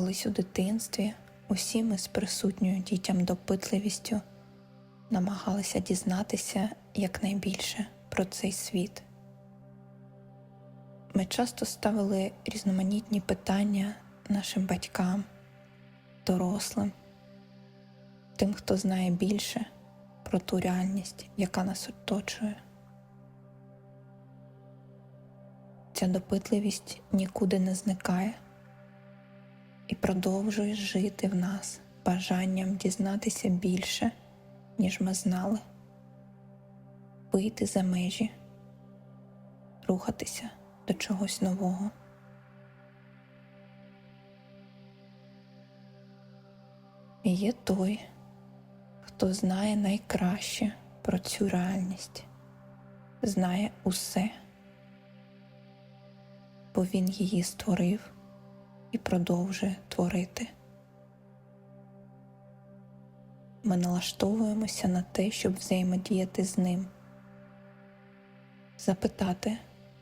Колись у дитинстві усі ми з присутньою дітям допитливістю намагалися дізнатися якнайбільше про цей світ. Ми часто ставили різноманітні питання нашим батькам, дорослим, тим, хто знає більше про ту реальність, яка нас оточує. Ця допитливість нікуди не зникає і продовжує жити в нас бажанням дізнатися більше, ніж ми знали, вийти за межі, рухатися до чогось нового. І є той, хто знає найкраще про цю реальність, знає усе, бо він її створив і продовжує творити. Ми налаштовуємося на те, щоб взаємодіяти з ним, запитати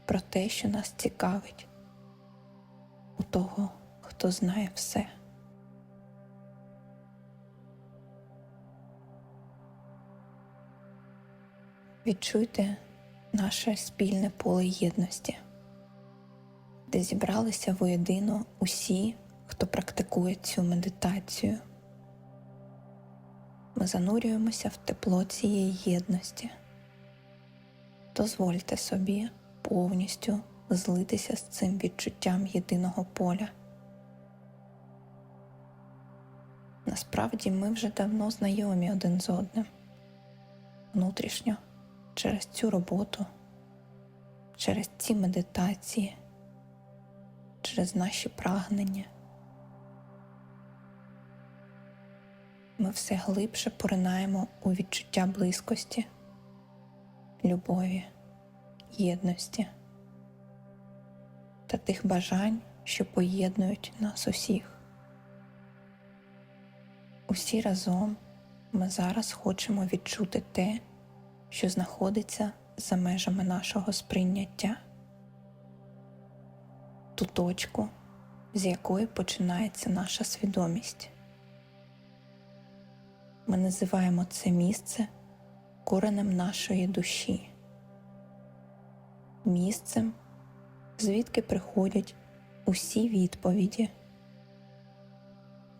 про те, що нас цікавить, у того, хто знає все. Відчуйте наше спільне поле єдності, де зібралися воєдино усі, хто практикує цю медитацію. Ми занурюємося в тепло цієї єдності. Дозвольте собі повністю злитися з цим відчуттям єдиного поля. Насправді ми вже давно знайомі один з одним внутрішньо через цю роботу, через ці медитації, через наші прагнення. Ми все глибше поринаємо у відчуття близькості, любові, єдності та тих бажань, що поєднують нас усіх. Усі разом ми зараз хочемо відчути те, що знаходиться за межами нашого сприйняття, ту точку, з якої починається наша свідомість. Ми називаємо це місце коренем нашої душі, місцем, звідки приходять усі відповіді.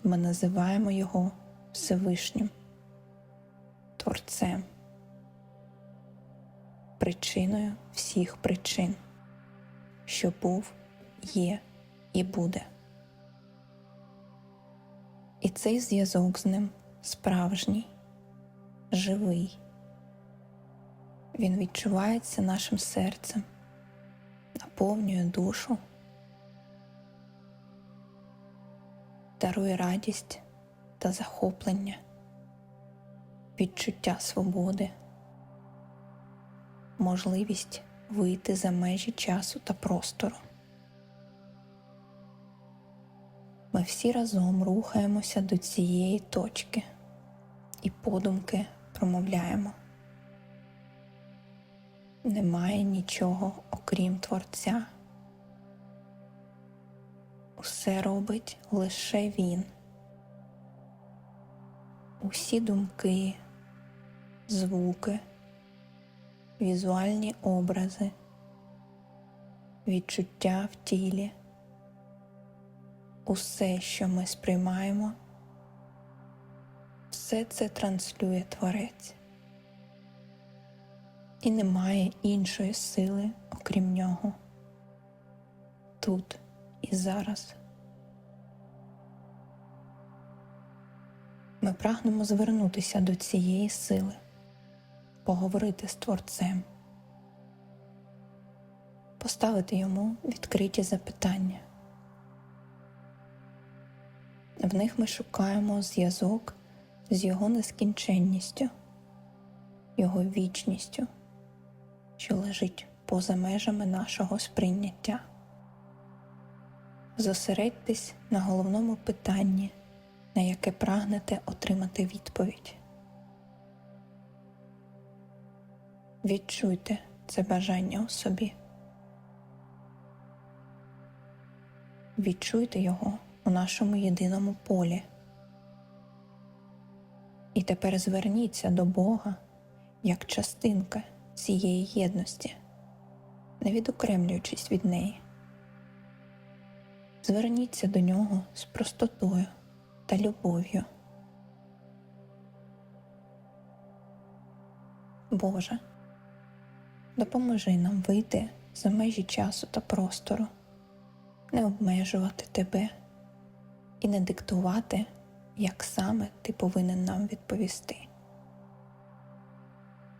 Ми називаємо його Всевишнім, Творцем, причиною всіх причин, що був, є і буде. І цей зв'язок з ним справжній, живий. Він відчувається нашим серцем, наповнює душу, дарує радість та захоплення, відчуття свободи, можливість вийти за межі часу та простору. Ми всі разом рухаємося до цієї точки і подумки промовляємо. Немає нічого окрім Творця. Усе робить лише Він. Усі думки, звуки, візуальні образи, відчуття в тілі усе, що ми сприймаємо, все це транслює Творець. І немає іншої сили, окрім нього, тут і зараз. Ми прагнемо звернутися до цієї сили, поговорити з Творцем, поставити йому відкриті запитання. В них ми шукаємо зв'язок з його нескінченністю, його вічністю, що лежить поза межами нашого сприйняття. Зосередьтесь на головному питанні, на яке прагнете отримати відповідь. Відчуйте це бажання у собі. Відчуйте його у нашому єдиному полі. І тепер зверніться до Бога як частинка цієї єдності, не відокремлюючись від неї. Зверніться до нього з простотою та любов'ю. Боже, допоможи нам вийти за межі часу та простору, не обмежувати Тебе і не диктувати, як саме Ти повинен нам відповісти.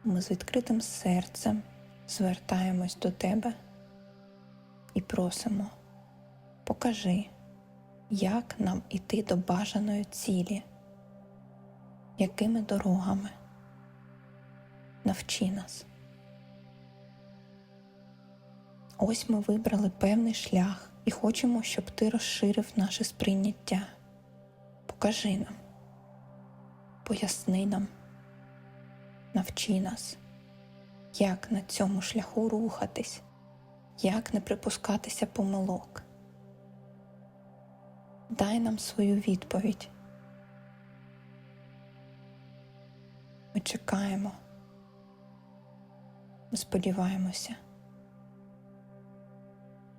Ми з відкритим серцем звертаємось до Тебе і просимо, покажи, як нам іти до бажаної цілі, якими дорогами навчи нас. Ось ми вибрали певний шлях і хочемо, щоб ти розширив наше сприйняття. Покажи нам, поясни нам, навчи нас, як на цьому шляху рухатись, як не припускатися помилок. Дай нам свою відповідь. Ми чекаємо. Ми сподіваємося.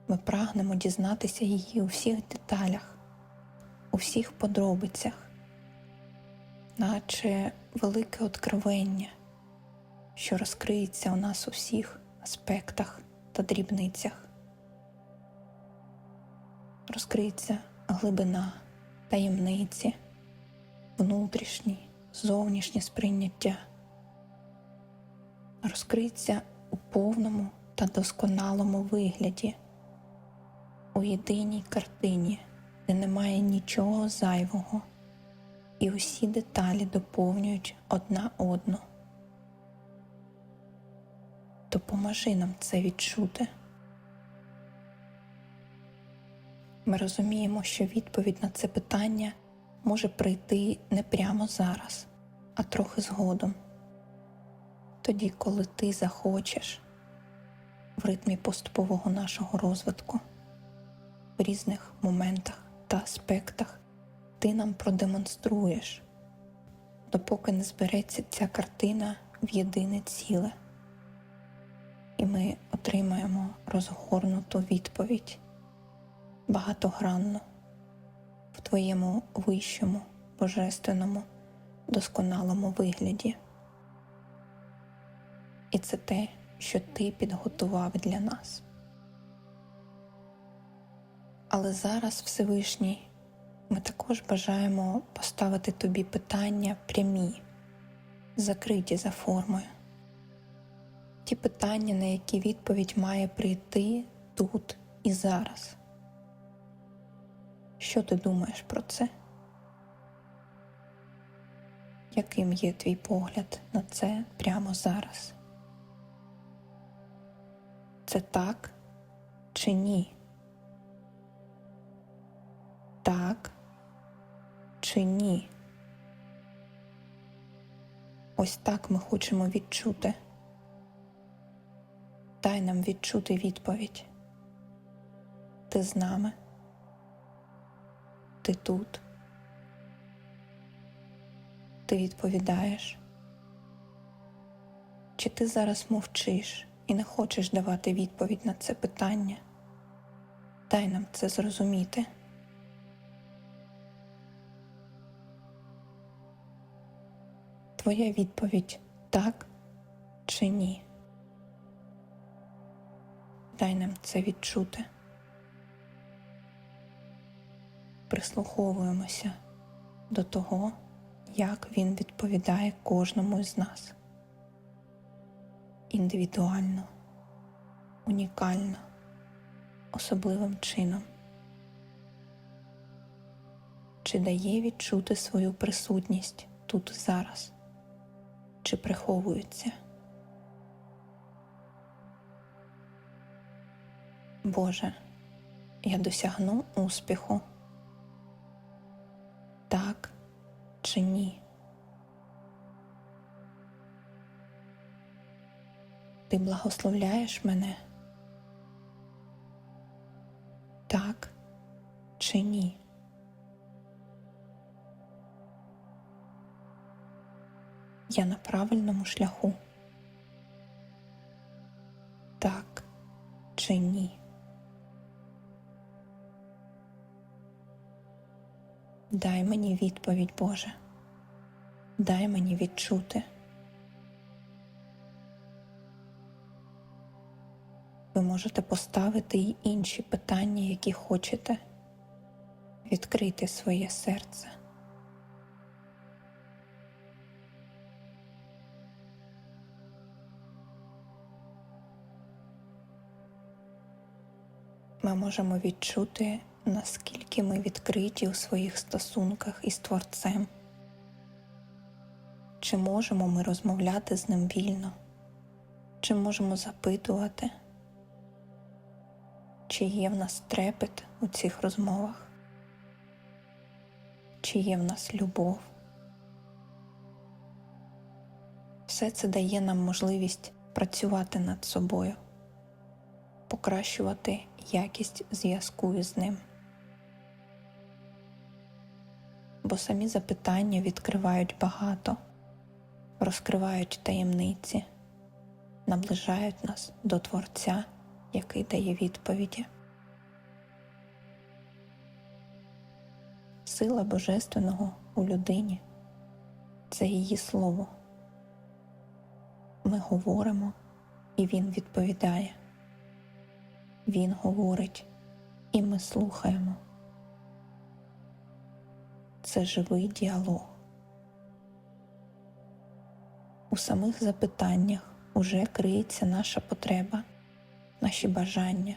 Ми прагнемо дізнатися її у всіх деталях, у всіх подробицях, наче велике откровення, що розкриється у нас у всіх аспектах та дрібницях. Розкриється глибина, таємниці, внутрішні, зовнішнє сприйняття розкриється у повному та досконалому вигляді, у єдиній картині, де немає нічого зайвого, і усі деталі доповнюють одна одну. Допоможи нам це відчути. Ми розуміємо, що відповідь на це питання може прийти не прямо зараз, а трохи згодом тоді, коли ти захочеш в ритмі поступового нашого розвитку, в різних моментах та аспектах ти нам продемонструєш, допоки не збереться ця картина в єдине ціле, і ми отримаємо розгорнуту відповідь багатогранну в твоєму вищому, божественному, досконалому вигляді. І це те, що ти підготував для нас. Але зараз, Всевишній, ми також бажаємо поставити тобі питання прямі, закриті за формою. Ті питання, на які відповідь має прийти тут і зараз. Що ти думаєш про це? Яким є твій погляд на це прямо зараз? Це так чи ні? Так чи ні? Ось так ми хочемо відчути. Дай нам відчути відповідь. Ти з нами. Ти тут. Ти відповідаєш. Чи ти зараз мовчиш? і не хочеш давати відповідь на це питання, дай нам це зрозуміти. Твоя відповідь так чи ні? Дай нам це відчути. Прислуховуємося до того, як він відповідає кожному з нас індивідуально, унікально, особливим чином, чи дає відчути свою присутність тут зараз, чи приховується. Боже, я досягну успіху, так чи ні? Ти благословляєш мене? Так чи ні? Я на правильному шляху? Так чи ні? Дай мені відповідь, Боже, дай мені відчути. Ви можете поставити й інші питання, які хочете, відкрити своє серце. Ми можемо відчути, наскільки ми відкриті у своїх стосунках із Творцем. Чи можемо ми розмовляти з ним вільно? Чи можемо запитувати? Чи є в нас трепет у цих розмовах? Чи є в нас любов? Все це дає нам можливість працювати над собою, покращувати якість зв'язку із ним. Бо самі запитання відкривають багато, розкривають таємниці, наближають нас до Творця який дає відповіді. Сила Божественного у людині це її слово. Ми говоримо, і Він відповідає. Він говорить, і ми слухаємо. Це живий діалог. У самих запитаннях уже криється наша потреба наші бажання,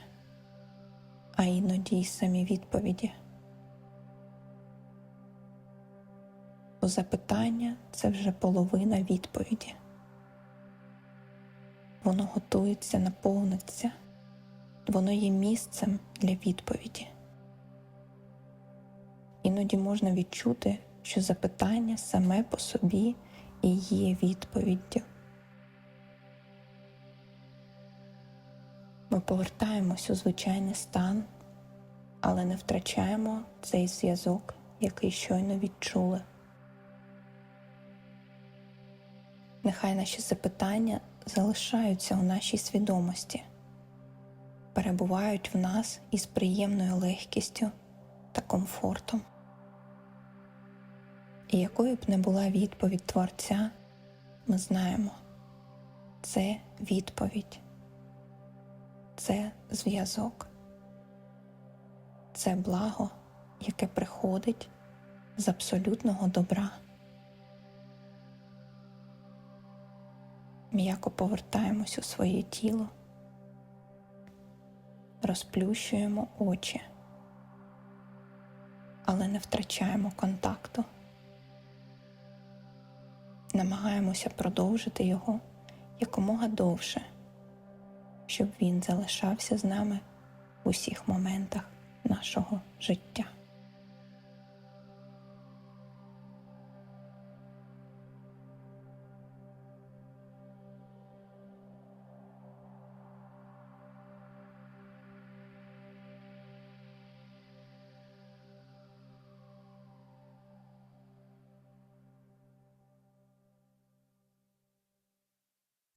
а іноді й самі відповіді. Бо запитання це вже половина відповіді. Воно готується наповниться, воно є місцем для відповіді. Іноді можна відчути, що запитання саме по собі і є відповіддю. Ми повертаємось у звичайний стан, але не втрачаємо цей зв'язок, який щойно відчули. Нехай наші запитання залишаються у нашій свідомості, перебувають в нас із приємною легкістю та комфортом. І якою б не була відповідь Творця, ми знаємо, це відповідь це зв'язок, це благо, яке приходить з абсолютного добра. М'яко повертаємось у своє тіло, розплющуємо очі, але не втрачаємо контакту. Намагаємося продовжити його якомога довше щоб він залишався з нами в усіх моментах нашого життя.